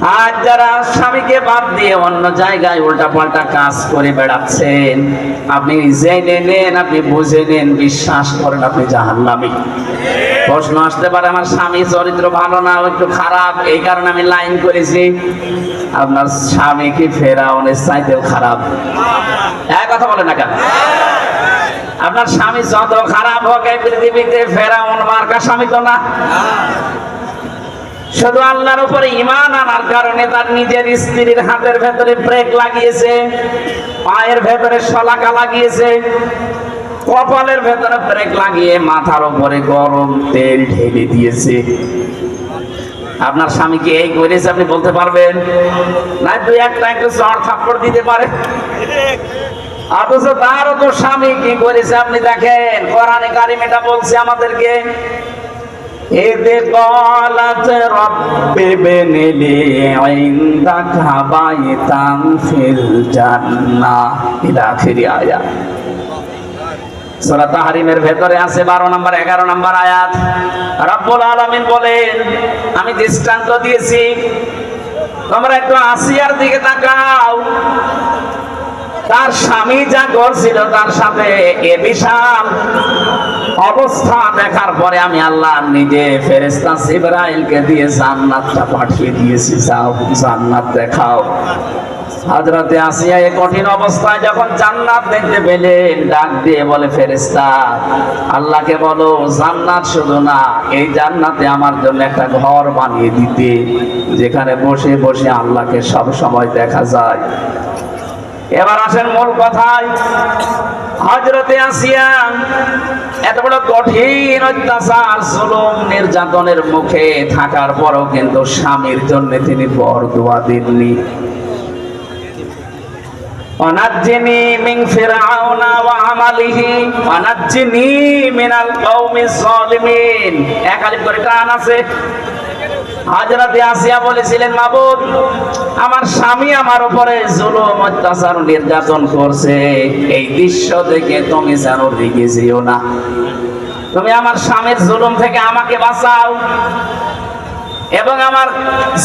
আজ যারা স্বামীকে বাদ দিয়ে অন্য জায়গায় উল্টা পাল্টা কাজ করে বেড়াচ্ছেন, আপনি জেনে নেন, আপনি বুঝে নেন, বিশ্বাস করেন আপনি জাহান্নামী। প্রশ্ন আসতে পারে, আমার স্বামী চরিত্র ভালো না একটু খারাপ? এই কারণে আমি লাইন করেছি, আপনার স্বামী কি ফেরাউনের চাইতেও খারাপ? এক কথা বলে না কেন? আপনার স্বামী যত খারাপ হোক, এই পৃথিবীতে ফেরাউন মার্কা স্বামী তো না। শুধু আল্লাহর উপরে ইমান আনার কারণে তার নিজের স্ত্রীর হাতের ভেতরে ব্রেক লাগিয়েছে, পায়ের ভেতরে শলাকা লাগিয়েছে, কপালের ভেতরে ব্রেক লাগিয়ে মাথার উপরে গরম তেল ঢেলে দিয়েছে। আপনার স্বামীকে এই করেছে আপনি বলতে পারবেন? না দুই একটা একটু চড় থাপ্পড় দিতে পারে। অথচ তারও তো স্বামী কি করেছে আপনি দেখেন, কোরআনে কারিম এটা বলছে আমাদেরকে إذ قالت رب ابن لي عندك بيتا في الجنة إلى آخر آية সূরা তাহরিমের ভেতরে আছে 12 নম্বর 11 নম্বর আয়াত রব্বুল আলামিন বলেন আমি দৃষ্টান্ত দিয়েছি তোমরা একটু আসিয়ার দিকে তাকাও তার স্বামী যা করছিল তার সাথে এ বিশাল অবস্থা দেখার পরে আমি আল্লাহ নিজে ফেরেস্তা সিবরাইলকে দিয়ে জান্নাতটা পাঠিয়ে দিয়েছি, যাও জান্নাত দেখাও। হাজরাতে আসিয়া এই কঠিন অবস্থায় যখন জান্নাত দেখতে পেলেন, ডাক দিয়ে বলে ফেরেস্তা আল্লাহকে বলো, জান্নাত শুধু না, এই জান্নাতে আমার জন্য একটা ঘর বানিয়ে দিতে, যেখানে বসে বসে আল্লাহকে সব সময় দেখা যায়। এবার আসেন মূল কথায়। হজরতে আসিয়া এত বড় কঠিন অত্যাচার, জুলুম, নির্যাতনের মুখে থাকার পরও কিন্তু স্বামীর জন্য তিনি বর দোয়া দেননি। অনাজ্জিনি মিন ফিরআউনা ওয়া আমালিহি, অনাজ্জিনি মিনাল কওমিজ জালিমিন এক আলিফ করে টান আছে। হাজরাতে আসিয়া বলেছিলেন, মাবুদ, আমার স্বামী আমার উপরে জুলুম, অত্যাচার, নির্যাতন করছে। এই দৃশ্য দেখে তুমি যেন রেগে যেও না। তুমি আমার স্বামীর জুলুম থেকে আমাকে বাঁচাও। এবং আমার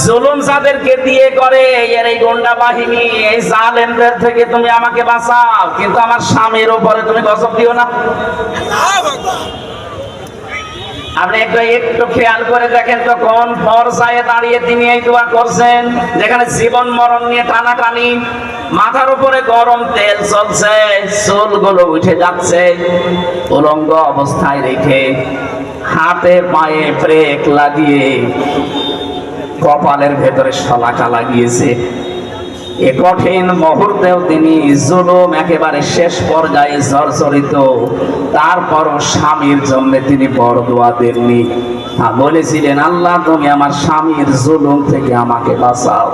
জুলুম যাদেরকে দিয়ে করে, এর এই গন্ডা বাহিনী, এই জালেমদের থেকে তুমি আমাকে বাঁচাও। কিন্তু আমার স্বামীর উপরে তুমি গজব দিও না। আপনি একটু একটু খেয়াল করে দেখেন দাঁড়িয়ে তিনি করছেন। যেখানে জীবন, মরণ নিয়ে টানাটানি, মাথার উপরে গরম তেল চলছে, চুলগুলো উঠে যাচ্ছে, উলঙ্গ অবস্থায় রেখে হাতে পায়ে ব্রেক লাগিয়ে কপালের ভেতরে শলাকা লাগিয়েছে। এ কঠিন মুহূর্তেও তিনি জুলুম একেবারে শেষ পর্যায়ে জর্জরিত। তারপরও স্বামীর জন্য তিনি বড় দোয়া দেননি। হ্যাঁ, বলেছিলেন আল্লাহ তুমি আমার স্বামীর জুলুম থেকে আমাকে বাঁচাও।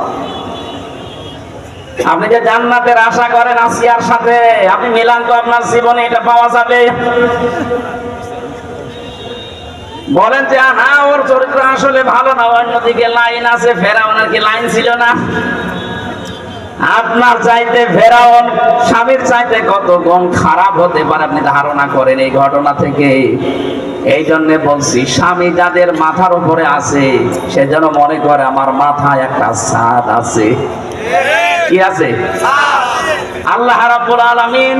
আপনি যে জান্নাতের আশা করেন আসিয়ার সাথে আপনি মিলান তো আপনার জীবনে এটা পাওয়া যাবে? বলেন যে না ওর চরিত্র আসলে ভালো না অন্যদিকে লাইন আছে ফেরাউনের কি লাইন ছিল না? আপনার চাইতে ফেরাউন স্বামীর চাইতে কত গুণ খারাপ হতে পারে আপনি ধারণা করেন এই ঘটনা থেকে। এই জন্য বলছি স্বামী যাদের মাথার উপরে আছে সে যেন মনে করে আমার মাথায় একটা ছাদ আছে। কি আছে। আল্লাহ রাব্বুল আলামিন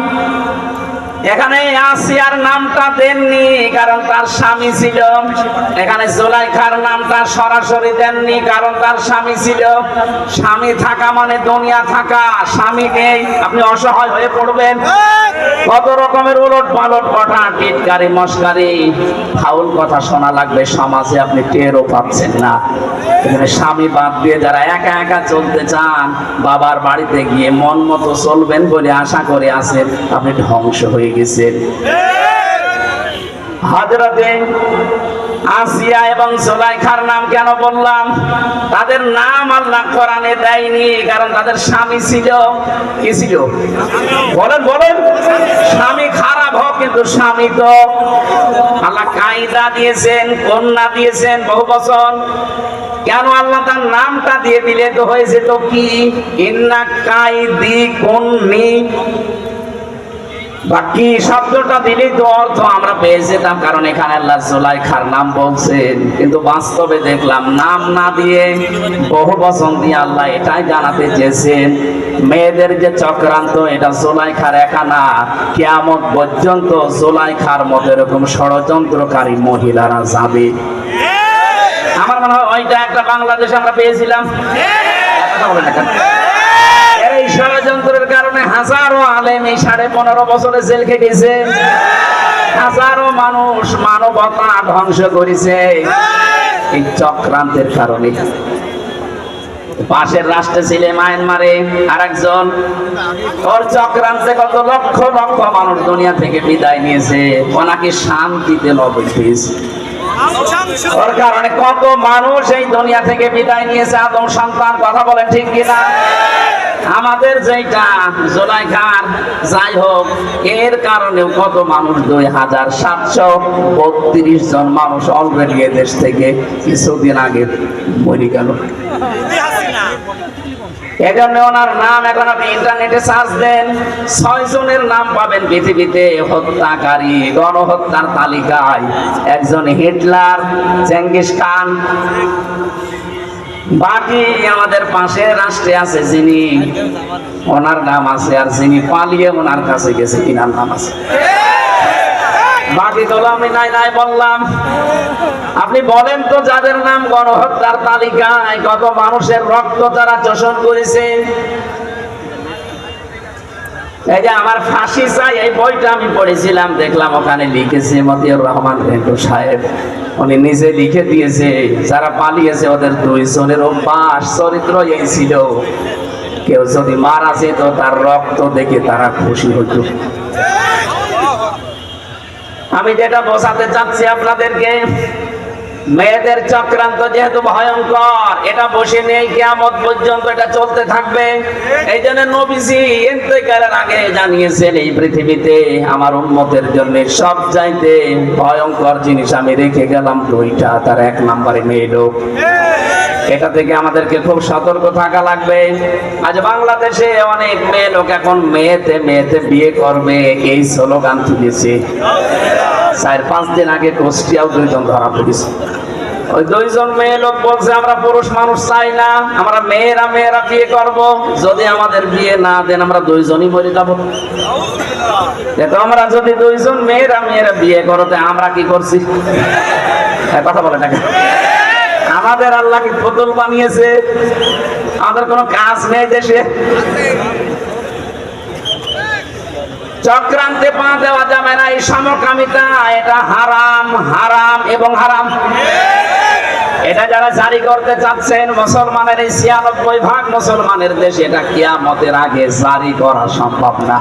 এখানে আসিয়ার নামটা দেননি, কারণ তার স্বামী ছিল। এখানে জোলাইখার নামটা সরাসরি দেননি, কারণ তার স্বামী ছিল। স্বামী থাকা মানে দুনিয়া থাকা, স্বামী নেই, আপনি অসহায় হয়ে পড়বেন। কত রকমের উলট পালট কথা, টিটকারি, মস্কারি, ফাউল কথা শোনা লাগবে, সমাজে আপনি টেরও পাচ্ছেন না। এখানে স্বামী বাদ দিয়ে যারা একা একা চলতে চান, বাবার বাড়িতে গিয়ে মন মতো চলবেন বলে আশা করে আছেন, আপনি ধ্বংস হয়ে গেছেন হাজরাতে আসিয়া এবং সোলাইখার নাম কেন বললাম? তাদের নাম আল্লাহ কোরআনে দেয়নি, কারণ তাদের স্বামী ছিল। কি ছিল? বলেন বলেন। স্বামী খারাপ হোক, কিন্তু স্বামী তো আল্লাহ কায়দা দিয়েছেন, কন্যা দিয়েছেন বহু বছর। কেন আল্লাহ তার নামটা দিয়ে দিলে তো হয়েছে তো কি? ইন্না কাইদি কন্নি বাকি শব্দটা দিলেই তো অর্থ আমরা পেয়ে যেতাম কারণ এখানে আল্লাহ জোলাইখার নাম বলছেন। কিন্তু বাস্তবে দেখলাম নাম না দিয়ে বহু বচন দিয়ে আল্লাহ এটাই জানাতে চেয়েছেন মেয়েদের যে চক্রান্ত এটা জোলাইখার একা না কেয়ামত পর্যন্ত জোলাইখার মতো এরকম ষড়যন্ত্রকারী মহিলারা যাবে। আমার মনে হয় ওইটা একটা বাংলাদেশে আমরা পেয়েছিলাম। কথা বলেন এই ষড়যন্ত্রের কারণে হাজারো আলেম এই সাড়ে পনেরো বছরে জেল খেটেছে। হাজারো মানুষ মানবতা ধ্বংস করেছে। এই চক্রান্তের কারণে। পাশের রাষ্ট্রে ছিল মায়ানমারে আর একজন ওর চক্রান্তে কত লক্ষ লক্ষ মানুষ দুনিয়া থেকে বিদায় নিয়েছে। ওনাকে শান্তিতে লবণ ওর কারণে কত মানুষ এই দুনিয়া থেকে বিদায় নিয়েছে। আদম সন্তান, কথা বলেন ঠিক কিনা? আমাদের যেটা জোলাইখার যাই হোক, এর কারণেও কত মানুষ দুই হাজার সাতশো বত্রিশ জন মানুষ অলরেডি দেশ থেকে কিছুদিন আগে মরে গেল। এজন্য ওনার নাম এখন আপনি ইন্টারনেটে সার্চ দেন, ছয় জনের নাম পাবেন পৃথিবীতে হত্যাকারী, গণহত্যার তালিকায়। একজন হিটলার চেঙ্গিস খান বাকি আমাদের পাশে রাষ্ট্রে আছে যিনি ওনার নাম আছে আর যিনি পালিয়ে ওনার কাছে গেছে কিনার নাম আছে? বাকি তো আমি নাই নাই বললাম। আপনি বলেন তো যাদের নাম গণহত্যার তালিকায় কত মানুষের রক্ত তারা চোষণ করেছে? এই যে আমার ফাঁসি চাই, এই বইটা আমি পড়েছিলাম, দেখলাম ওখানে লিখেছে মতিউর রহমান ভেঙ্কু সাহেব। উনি নিজে লিখে দিয়েছে, যারা পালিয়েছে ওদের দুই জনের অভ্যাস, চরিত্র এই ছিল। কেউ যদি মারা যেত, তার রক্ত দেখে তারা খুশি হতো। আমি যেটা বোঝাতে চাচ্ছি আপনাদেরকে মেয়েদের চক্রান্ত যেহেতু ভয়ঙ্কর, এটা বসে নেই কেমন পর্যন্ত এটা চলতে থাকবে। এই জন্য নবীজি ইন্তেকালের আগে জানিয়েছেন, এই পৃথিবীতে আমার উন্মতের জন্য সব চাইতে ভয়ঙ্কর জিনিস আমি রেখে গেলাম দুইটা, তার এক নম্বরে মেয়ে লোক। এটা থেকে আমাদেরকে খুব সতর্ক থাকা লাগবে। আজ বাংলাদেশে অনেক মেয়ে লোক এখন মেয়েতে মেয়েতে বিয়ে করবে এই স্লোগান তুলেছে। চার পাঁচ দিন আগে কোষ্টিয়াও দুইজন ধরা পড়েছে। ওই দুইজন মেয়ে লোক বলছে আমরা পুরুষ মানুষ চাই না আমরা মেয়েরা মেয়েরা বিয়ে করব। যদি আমাদের বিয়ে না দেন আমরা দুইজনই মরে যাব। আমরা যদি দুইজন মেয়েরা মেয়েরা বিয়ে করতে আমরা কি করছি? হ্যাঁ, কথা বলে কেন? আমাদের আল্লাহ কি পুতুল বানিয়েছে? আমাদের কোনো কাজ নেই দেশে। চক্রান্তে পা দেওয়া যাবে না, এই সমকামিতা, এটা হারাম হারাম এবং হারাম। এটা যারা জারি করতে চাচ্ছেন, মুসলমানের এই ছিয়ানব্বই ভাগ মুসলমানের দেশে এটা কিয়ামতের আগে জারি করা সম্ভব না।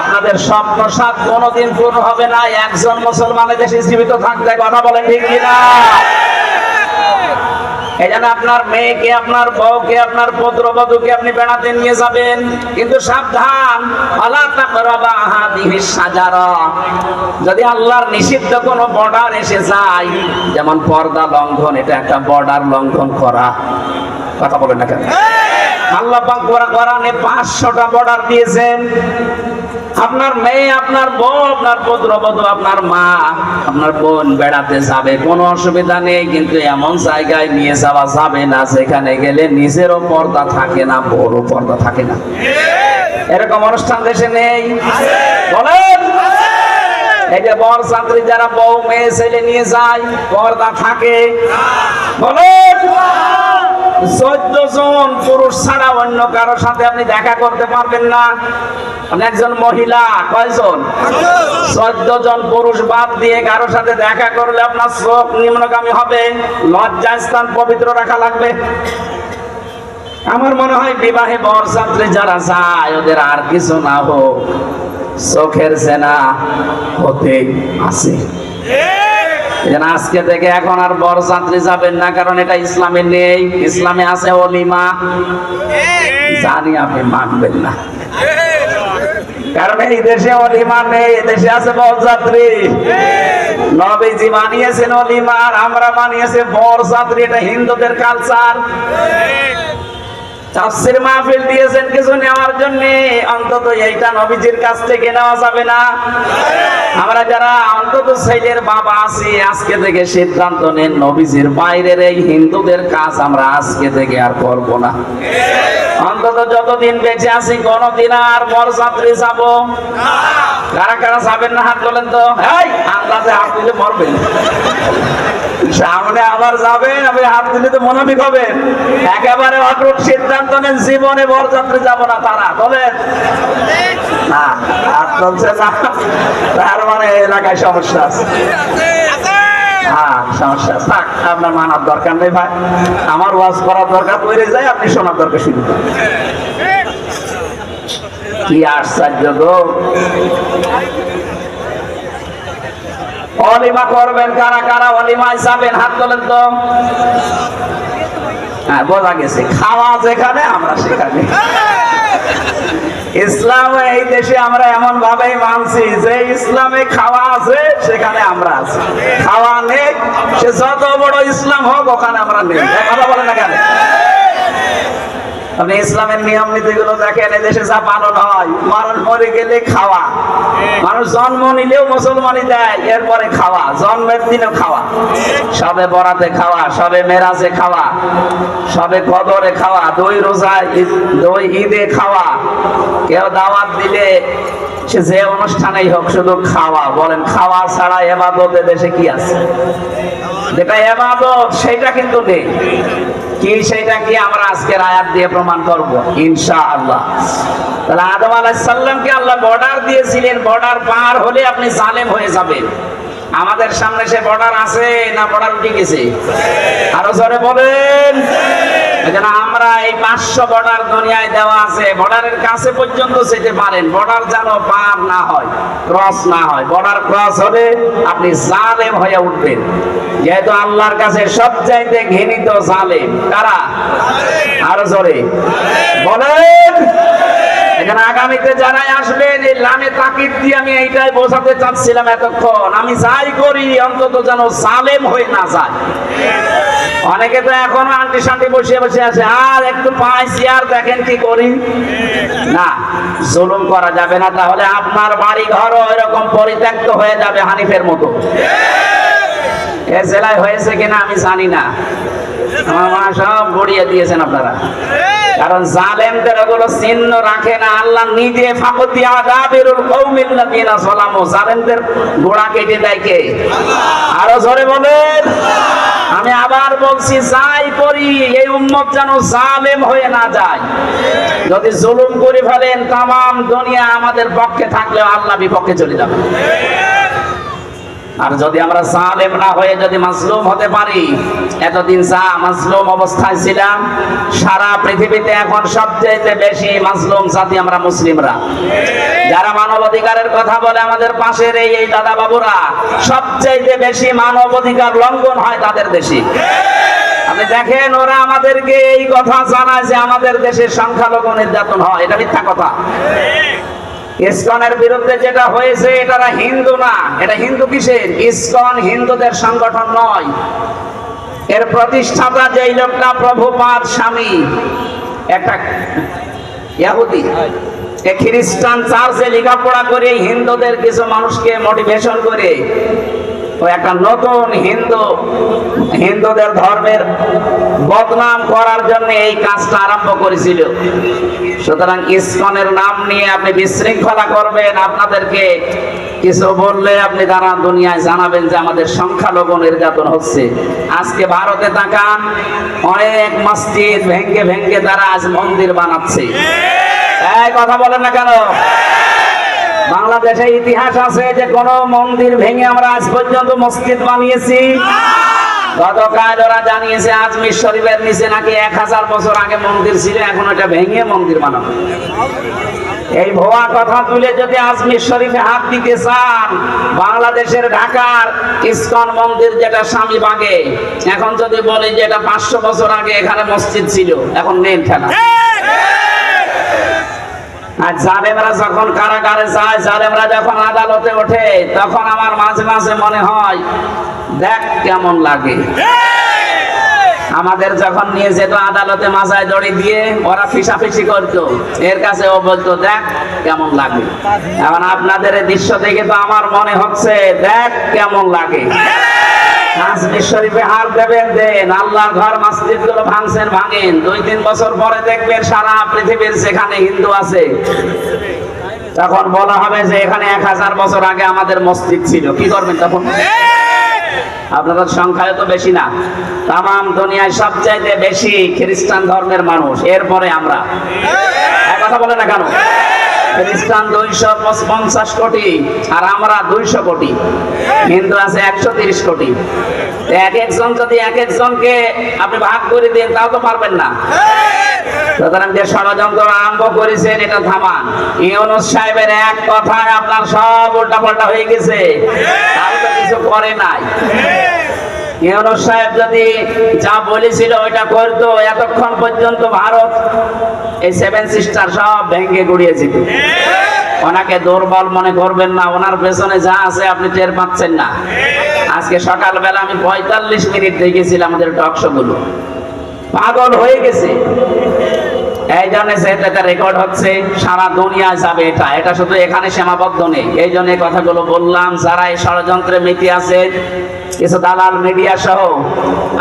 আপনাদের স্বপ্ন সাত কোনোদিন পূর্ণ হবে না, একজন মুসলমানের দেশে জীবিত থাকতে কথা বলেন ঠিক কিনা? এই জন্য আপনার মেয়েকে আপনার বউকে আপনার পুত্রবধূকে আপনি বেড়াতে নিয়ে যাবেন। কিন্তু সাবধান যদি আল্লাহর নিষিদ্ধ কোনো বর্ডার এসে যায় যেমন পর্দা লঙ্ঘন এটা একটা বর্ডার লঙ্ঘন করা। কথা বলেন না কেন? আল্লাহ পাক কোরআনে 500টা বর্ডার দিয়েছেন। আপনার মেয়ে, আপনার বউ, আপনার পুত্রবধূ আপনার মা, আপনার বোন বেড়াতে যাবে, কোনো অসুবিধা নেই, কিন্তু এমন জায়গায় নিয়ে যাওয়া যাবে না সেখানে গেলে নিজেরও পর্দা থাকে না বড় পর্দা থাকে না। এরকম অনুষ্ঠান দেশে নেই। বলেন। এই যে বর ছাত্রী যারা বউ, মেয়ে, ছেলে নিয়ে যায়, পর্দা থাকে। বলেন চোদ্দ জন পুরুষ ছাড়া অন্য কারোর সাথে আপনি দেখা করতে পারবেন না। একজন মহিলা, কয়জন? চোদ্দ জন পুরুষ বাদ দিয়ে কারোর সাথে দেখা করলে আপনার চোখ নিম্নগামী হবে। লজ্জা স্থান পবিত্র রাখা লাগবে। আমার মনে হয় বিবাহে বরযাত্রী যারা যায়, ওদের আর কিছু না হোক। চোখের সেনা হতে আছে। আজকে থেকে এখন আর বরযাত্রী যাবেন না, কারণ এটা ইসলামে নেই, ইসলামে আছে অলিমা। জানি আপনি মানবেন না। কারণ এই দেশে অলিমা নেই দেশে আছে বরযাত্রী নবীজি বানিয়েছেন অলিমার আমরা বানিয়েছে বরযাত্রী এটা হিন্দুদের কালচার তাফসির মাহফিল দিয়েছেন কিছু নেওয়ার জন্য, অন্তত এইটা নবীজির কাছ থেকে নেওয়া যাবে না। আমরা যারা অন্তত ছেলের বাবা আছি, আজকে থেকে সিদ্ধান্ত নেন, নবীজির বাইরের এই হিন্দুদের কাজ আমরা আজকে থেকে আর করব না। অন্তত যতদিন বেঁচে আছি, কোনদিন আর বরযাত্রী যাব। কারা কারা যাবেন না হাত বলেন তো? আন্দাজে হাত দিলে মরবেন। সামনে আবার যাবেন আপনি হাত দিলে তো মনোবিক হবেন একেবারে অটুট সিদ্ধান্ত নেন জীবনে বরযাত্রী যাব না তারা, বলেন। না তার মানে এলাকায় সমস্যা আছে। হ্যাঁ আপনার মানার দরকার নেই আমার ওয়াজ করার দরকার, পড়ে যায় আপনি শোনার দরকার শুরু অলিমা করবেন কারা কারা? অলিমায় যাবেন হাত তোলেন তো। হ্যাঁ বোঝা গেছে, খাওয়া যেখানে, আমরা সেখানে। ইসলাম এই দেশে আমরা এমন ভাবে মানছি যে ইসলামে খাওয়া আছে, সেখানে আমরা আছি। খাওয়া নেই, সে যত বড় ইসলাম হোক, ওখানে আমরা নেই। কথা বলে না কেন? আপনি ইসলামের নিয়ম নীতি গুলো দেখেন, এই দেশে যা পালন হয়, মানুষ মরে গেলে খাওয়া। মানুষ জন্ম নিলেও মুসলমানই দেয়, এরপরে খাওয়া, জন্মের দিনে খাওয়া। সবে বরাতে খাওয়া, সবে মেরাজে খাওয়া, সবে কদরে খাওয়া, দই ঈদ- দই ঈদে খাওয়া। কেউ দাওয়াত দিলে সে যে অনুষ্ঠানেই হোক, শুধু খাওয়া। বলেন, খাওয়া ছাড়া এবাদত দেশে কি আছে? যেটা এবাদত, সেটা কিন্তু নেই। কি সেটা কি আমরা আজকের আয়াত দিয়ে প্রমাণ করব? ইনশাআল্লাহ। তাহলে আদম আলাহিসাল্লামকে আল্লাহ বর্ডার দিয়েছিলেন, বর্ডার পার হলে আপনি জালেম হয়ে যাবেন। আমাদের সামনে সে বর্ডার আছে না বর্ডার উঠে গেছে? আরও জোরে বলেন। আমরা এই পাঁচশো বর্ডার দুনিয়ায় দেওয়া আছে। বর্ডারের কাছে পর্যন্ত যেতে পারেন। বর্ডার যেন পার না হয়, ক্রস না হয়। বর্ডার ক্রস হলে আপনি জালেম হয়ে উঠবেন। যেহেতু আল্লাহর কাছে সবচাইতে ঘৃণিত জালেম, কারা? আরও জোরে। বলেন! এখানে আগামীতে যারাই আসবেন, এই লামে তাকিদ দিয়ে আমি এইটাই বোঝাতে চাচ্ছিলাম এতক্ষণ। আমি যাই করি, অন্তত যেন সালেম হয়ে না যায়। অনেকে তো এখনও আন্টি শান্তি বসে বসে আছে, আর একটু পাঁচ চেয়ার দেখেন কি করি? না, জুলুম করা যাবে না, তাহলে আপনার বাড়ি ঘরও এরকম পরিত্যক্ত হয়ে যাবে হানিফের মতো। এ জেলায় হয়েছে কিনা আমি জানি না। আমার মা সব গড়িয়ে দিয়েছেন আপনারা। কারণ জালেমদের ওগুলো চিহ্ন রাখে না। আল্লাহ নিজে ফাকতি আদাবিরুল কৌমিল্লাযিনা সালামু জালেমদের গোড়া কেটে দেয় কে? আরও জোরে বলেন। আমি আবার বলছি, যাই করি, এই উম্মত যেন জালেম হয়ে না যায়। যদি জুলুম করে ফেলেন তাম দুনিয়া আমাদের পক্ষে থাকলেও আল্লাহ বিপক্ষে চলে যাবে। আর যদি আমরা জালেম না হয়ে যদি মাজলুম হতে পারি, এতদিন যা মাজলুম অবস্থায় ছিলাম, সারা পৃথিবীতে এখন সবচেয়ে বেশি মাজলুম জাতি আমরা মুসলিমরা। যারা মানব অধিকারের কথা বলে আমাদের পাশের এই এই দাদা বাবুরা সবচেয়ে বেশি মানব অধিকার লঙ্ঘন হয় তাদের দেশে। আপনি দেখেন, ওরা আমাদেরকে এই কথা জানায় যে আমাদের দেশে সংখ্যালঘু নির্যাতন হয়। এটা মিথ্যা কথা। ইসকনের বিরুদ্ধে যেটা হয়েছে, এটা হিন্দু না। এটা হিন্দু কিসের? ইসকন হিন্দুদের সংগঠন নয়। এর প্রতিষ্ঠাতা যেই লোকটা, প্রভুপাদ স্বামী। একটা ইহুদি এ খ্রিস্টান চার্চে লেখাপড়া করে হিন্দুদের কিছু মানুষকে মোটিভেশন করে। ও একটা নতুন হিন্দু, হিন্দুদের ধর্মের বদনাম করার জন্য এই কাজটা আরম্ভ করেছিল। সুতরাং ইসকনের নাম নিয়ে আপনি বিশৃঙ্খলা করবেন, আপনাদেরকে কিছু বললে আপনি তারা দুনিয়ায় জানাবেন যে আমাদের সংখ্যালঘু নির্যাতন হচ্ছে। আজকে ভারতে তাকান, অনেক মসজিদ ভেঙ্গে ভেঙ্গে তারা আজ মন্দির বানাচ্ছে। এই কথা বলেন না কেন? বাংলাদেশে ইতিহাস আছে যে কোন মন্দির ভেঙে আমরা আজ পর্যন্ত মসজিদ বানিয়েছি। গতকাল ওরা জানিয়েছে আজমির শরীফের নিচে নাকি এক হাজার বছর আগে মন্দির ছিল, এখন ওটা ভেঙে মন্দির বানাবো এই ভুয়া কথা তুলে যদি আজমির শরীফে হাত দিতে চান, বাংলাদেশের ঢাকার ইস্কন মন্দির যেটা স্বামী বাগে, এখন যদি বলে যে এটা পাঁচশো বছর আগে এখানে মসজিদ ছিল, এখন নেন খেলা। আর জালেমরা যখন কারাগারে যায়, জালেমরা যখন আদালতে ওঠে, তখন আমার মাঝে মাঝে মনে হয়, দেখ কেমন লাগে। আমাদের যখন নিয়ে যেত আদালতে মাথায় দড়ি দিয়ে, ওরা ফিসাফিসি করতো। এর কাছে ও বলতো, দেখ কেমন লাগে। এখন আপনাদের দৃশ্য দেখে তো আমার মনে হচ্ছে, দেখ কেমন লাগে। মসজিদগুলো ভাঙছেন, ভাঙেন। দুই, তিন বছর পরে দেখবেন সারা পৃথিবীর যেখানে হিন্দু আছে। তখন বলা হবে যে এখানে এক হাজার বছর আগে আমাদের মসজিদ ছিল। কি করবেন তখন? আপনাদের সংখ্যায় তো বেশি না। তাম দুনিয়ায় সবচাইতে বেশি খ্রিস্টান ধর্মের মানুষ। এরপরে আমরা। কথা বলে না কেন? খ্রিস্টান দুইশো পঞ্চাশ কোটি আর আমরা দুইশো কোটি। হিন্দু আছে একশো তিরিশ কোটি। এক একজন যদি এক একজনকে আপনি ভাগ করে দিন, তাও তো পারবেন না। সুতরাং যে ষড়যন্ত্র আরম্ভ করেছেন, এটা থামান ইউনুস সাহেবের এক কথায় আপনার সব উল্টা পাল্টা হয়ে গেছে। তাও তো কিছু করে নাই। ইউনুস সাহেব যদি যা বলেছিল, ওইটা করতো, এতক্ষণ পর্যন্ত ভারত এই সেভেন সিস্টার সব ভেঙে গুড়িয়ে যেত ওনাকে দুর্বল মনে করবেন না ওনার পেছনে যা আছে আপনি টের পাচ্ছেন না। আজকে সকালবেলা আমি পঁয়তাল্লিশ মিনিট দেখেছিলাম আমাদের টকশো গুলো। পাগল হয়ে গেছে। এই জন্য যেটা রেকর্ড হচ্ছে সারা দুনিয়ায় যাবে এটা। এটা শুধু এখানে সীমাবদ্ধ নেই। এই জন্য কথাগুলো বললাম যারা এই ষড়যন্ত্রে মেতে আছে কিছু দালাল মিডিয়া সহ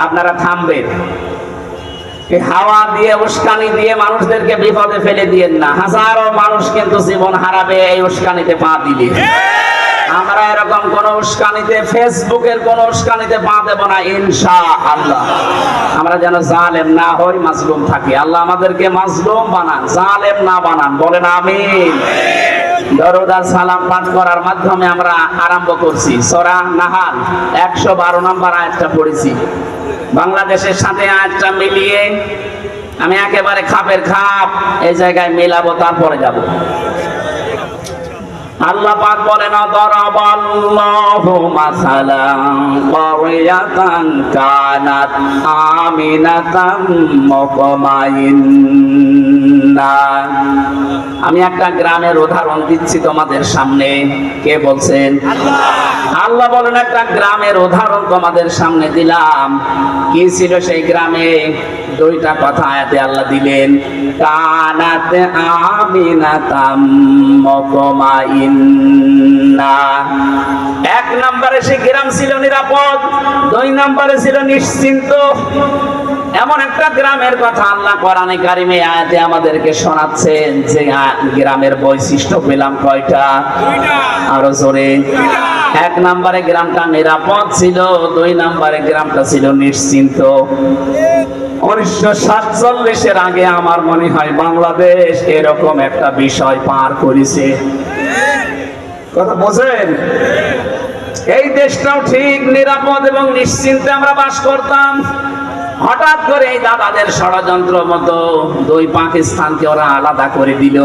আপনারা থামবেন। হাওয়া দিয়ে, উস্কানি দিয়ে মানুষদেরকে বিপদে ফেলে দিয়েন না। হাজারো মানুষ কিন্তু জীবন হারাবে, এই উস্কানিতে পা দিলে। আমরা এরকম কোন উস্কানিতে, ফেসবুকের কোন উস্কানিতে পা দেব না ইনশা আল্লাহ আমরা যেন জালেম না হই, মাজলুম থাকি। আল্লাহ আমাদেরকে মাজলুম বানান, জালেম না বানান। বলেন আমিন। দরুদ আর সালাম পাঠ করার মাধ্যমে আমরা আরম্ভ করছি। সরা নাহাল, একশো বারো নম্বর আয়াতটা পড়েছি। বাংলাদেশের সাথে আজটা মিলিয়ে আমি একেবারে খাপের খাপ এই জায়গায় মেলাবো তারপরে যাব। আল্লাহ পাক বলেন দরাবাল্লাহু মাসালান ক্বরিয়াতান কানাত আমিনাতাম মুতমাইন্না. আমি একটা গ্রামের উদাহরণ দিচ্ছি তোমাদের সামনে। কে বলছেন? আল্লাহ বলেন একটা গ্রামের উদাহরণ তোমাদের সামনে দিলাম। কি ছিল সেই গ্রামে? দুইটা কথা আয়াতে আল্লাহ দিলেন কানাত আমিনাতাম মুতমাইন্না। এক নম্বরে সে গ্রাম ছিল নিরাপদ দুই নম্বরে ছিল নিশ্চিন্ত। এমন একটা গ্রামের কথা আল্লাহ কোরআনে কারিমে আয়াতে আমাদেরকে শোনাচ্ছেন যে গ্রামের বৈশিষ্ট্য পেলাম কয়টা? আরও জোরে। এক নম্বরে গ্রামটা নিরাপদ ছিল দুই নম্বরে গ্রামটা ছিল নিশ্চিন্ত। উনিশশো সাতচল্লিশের আগে আমার মনে হয় বাংলাদেশ এরকম একটা বিষয় পার করেছে। কথা বোঝেন? এই দেশটাও ঠিক, নিরাপদ এবং নিশ্চিন্তে আমরা বাস করতাম। হঠাৎ করে এই দাদাদের ষড়যন্ত্র মতো দুই পাকিস্তানকে ওরা আলাদা করে দিল।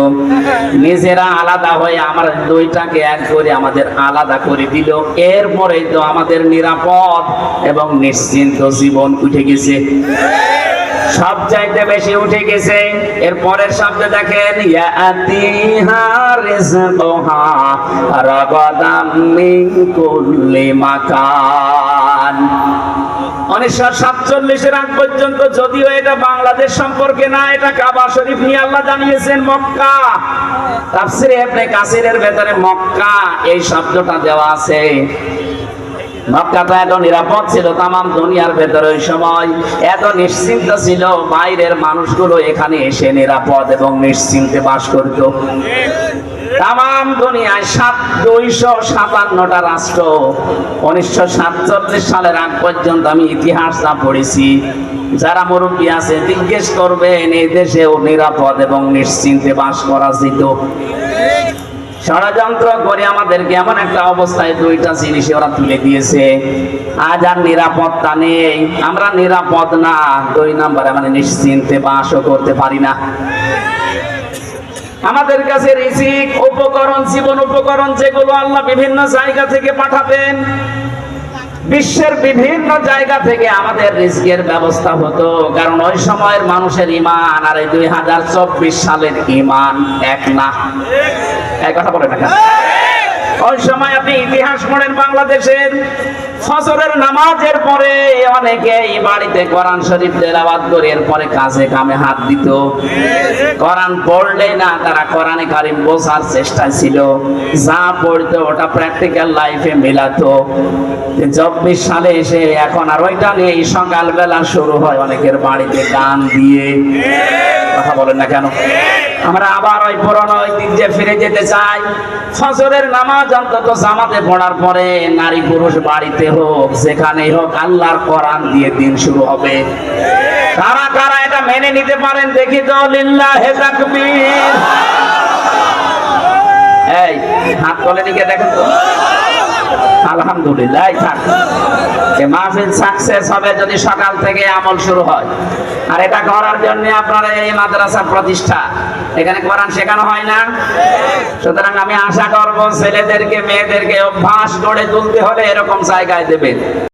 নিজেরা আলাদা হয়ে আমার দুইটাকে এক করে আমাদের আলাদা করে দিল। এরপরে তো আমাদের নিরাপদ এবং নিশ্চিন্ত জীবন উঠে গেছে। সব চাইতে বেশি উঠে গেছে। এর পরের শব্দে দেখেন ইয়াতিহা রিজকুহা উনিশশো সাতচল্লিশের আগ পর্যন্ত যদিও এটা বাংলাদেশ সম্পর্কে না, এটা কাবা শরীফ নিয়ে আল্লাহ জানিয়েছেন মক্কা। তাফসিরে ইবনে কাসিরের ভেতরে মক্কা, এই শব্দটা দেওয়া আছে। মক্কাটা এত নিরাপদ ছিল তামাম দুনিয়ার ভেতরে ওই সময়। এত নিশ্চিন্ত ছিল বাইরের মানুষগুলো এখানে এসে নিরাপদ এবং নিশ্চিন্তে বাস করত। তামাম দুনিয়ায় সাত, দুইশো সাতান্নটা রাষ্ট্র। উনিশশো সাতচল্লিশ সালের আগ পর্যন্ত আমি ইতিহাস যা পড়েছি, যারা মুরব্বী আছে জিজ্ঞেস করবেন এই দেশেও নিরাপদ এবং নিশ্চিন্তে বাস করা যেত। ষড়যন্ত্র করে আমাদেরকে এমন একটা অবস্থায় দুইটা জিনিস ওরা তুলে দিয়েছে। আজ আর নিরাপত্তা নেই। আমরা নিরাপদ না। দুই নম্বরে মানে নিশ্চিন্তে বাসও করতে পারি না। আমাদের কাছে রিজিক, উপকরণ, জীবন উপকরণ যেগুলো আল্লাহ বিভিন্ন জায়গা থেকে পাঠাতেন। বিশ্বের বিভিন্ন জায়গা থেকে আমাদের রিস্কের ব্যবস্থা হতো। কারণ ওই সময়ের মানুষের ইমান আর এই দুই হাজার চব্বিশ সালের ইমান এক না। এক কথা বলে না ওই সময় আপনি ইতিহাস পড়েন বাংলাদেশের। ফজরের নামাজের পরে অনেকেই বাড়িতে কোরআন শরীফ তেলাওয়াত করে, এরপরে কাজে কামে হাত দিত। কোরআন পড়লে না, তারা কোরআনে কারিম বোঝার চেষ্টা ছিল। যা পড়তো, ওটা প্র্যাকটিক্যাল লাইফে মেলাতো। চব্বিশ সালে এসে এখন আর ওইটা নিয়ে এই সকালবেলা শুরু হয় অনেকের বাড়িতে গান দিয়ে। কথা বলেন না কেন? আমরা আবার ওই পুরনো ঐতিহ্যে ফিরে যেতে চাই। ফজরের নামাজ অন্তত জামাতে পড়ার পরে নারী পুরুষ বাড়িতে হোক, যেখানেই হোক, আল্লাহর কোরআন দিয়ে দিন শুরু হবে। কারা কারা এটা মেনে নিতে পারেন দেখি তো, লিল্লাহে তাকবীর। এই, হাত তোলে দিকে দেখেন তো? সকাল থেকে আমল শুরু হয়। আর এটা করার জন্য আপনার এই মাদ্রাসা প্রতিষ্ঠা। এখানে শেখানো হয় না? সুতরাং আমি আশা করব ছেলেদেরকে, মেয়েদেরকে অভ্যাস গড়ে তুলতে হলে এরকম জায়গায় দেবেন।